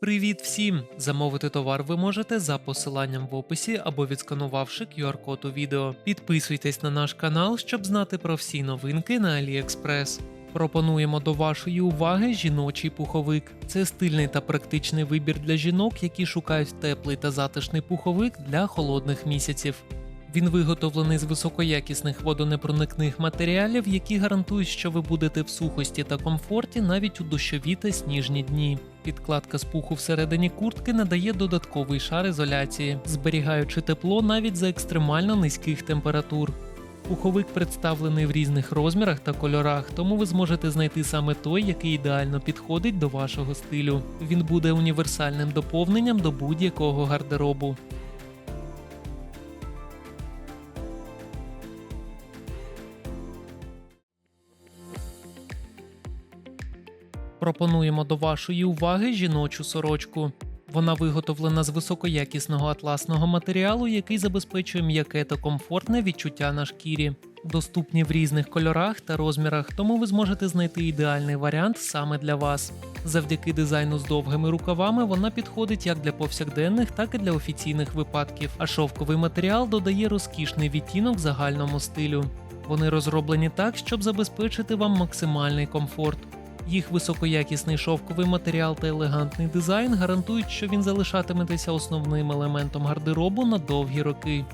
Привіт всім! Замовити товар ви можете за посиланням в описі або відсканувавши QR-код у відео. Підписуйтесь на наш канал, щоб знати про всі новинки на AliExpress. Пропонуємо до вашої уваги жіночий пуховик. Це стильний та практичний вибір для жінок, які шукають теплий та затишний пуховик для холодних місяців. Він виготовлений з високоякісних водонепроникних матеріалів, які гарантують, що ви будете в сухості та комфорті навіть у дощові та сніжні дні. Підкладка з пуху всередині куртки надає додатковий шар ізоляції, зберігаючи тепло навіть за екстремально низьких температур. Пуховик представлений в різних розмірах та кольорах, тому ви зможете знайти саме той, який ідеально підходить до вашого стилю. Він буде універсальним доповненням до будь-якого гардеробу. Пропонуємо до вашої уваги жіночу сорочку. Вона виготовлена з високоякісного атласного матеріалу, який забезпечує м'яке та комфортне відчуття на шкірі. Доступні в різних кольорах та розмірах, тому ви зможете знайти ідеальний варіант саме для вас. Завдяки дизайну з довгими рукавами вона підходить як для повсякденних, так і для офіційних випадків, а шовковий матеріал додає розкішний відтінок загальному стилю. Вони розроблені так, щоб забезпечити вам максимальний комфорт. Їх високоякісний шовковий матеріал та елегантний дизайн гарантують, що він залишатиметься основним елементом гардеробу на довгі роки.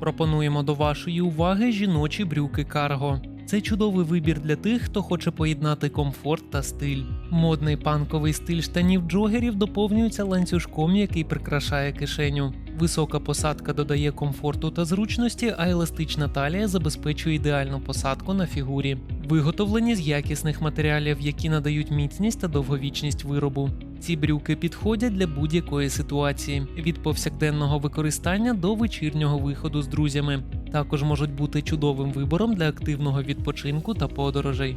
Пропонуємо до вашої уваги жіночі брюки Карго. Це чудовий вибір для тих, хто хоче поєднати комфорт та стиль. Модний панковий стиль штанів джогерів доповнюється ланцюжком, який прикрашає кишеню. Висока посадка додає комфорту та зручності, а еластична талія забезпечує ідеальну посадку на фігурі. Виготовлені з якісних матеріалів, які надають міцність та довговічність виробу. Ці брюки підходять для будь-якої ситуації від повсякденного використання до вечірнього виходу з друзями. Також можуть бути чудовим вибором для активного відпочинку та подорожей.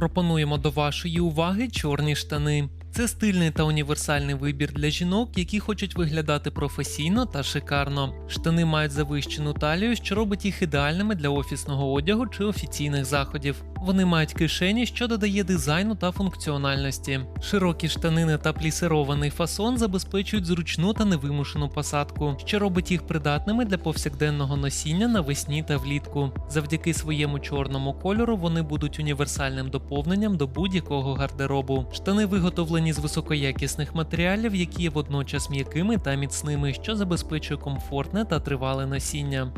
Пропонуємо до вашої уваги чорні штани. Це стильний та універсальний вибір для жінок, які хочуть виглядати професійно та шикарно. Штани мають завищену талію, що робить їх ідеальними для офісного одягу чи офіційних заходів. Вони мають кишені, що додає дизайну та функціональності. Широкі штанини та плісирований фасон забезпечують зручну та невимушену посадку, що робить їх придатними для повсякденного носіння навесні та влітку. Завдяки своєму чорному кольору вони будуть універсальним доповненням до будь-якого гардеробу. Штани виготовлені з високоякісних матеріалів, які є водночас м'якими та міцними, що забезпечує комфортне та тривале носіння.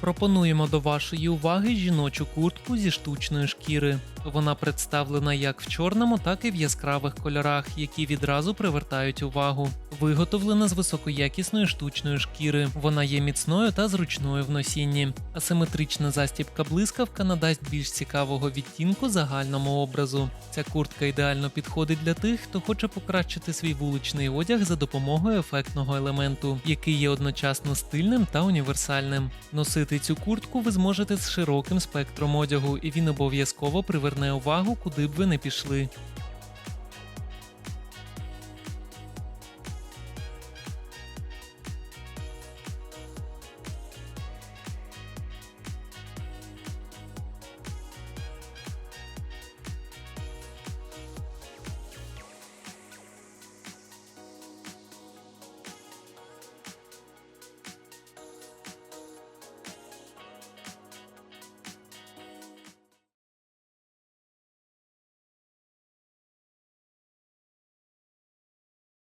Пропонуємо до вашої уваги жіночу куртку зі штучної шкіри. Вона представлена як в чорному, так і в яскравих кольорах, які відразу привертають увагу. Виготовлена з високоякісної штучної шкіри. Вона є міцною та зручною в носінні. Асиметрична застібка блискавка надасть більш цікавого відтінку загальному образу. Ця куртка ідеально підходить для тих, хто хоче покращити свій вуличний одяг за допомогою ефектного елементу, який є одночасно стильним та універсальним. Носити цю куртку ви зможете з широким спектром одягу, і він обов'язково приверне увагу, куди б ви не пішли.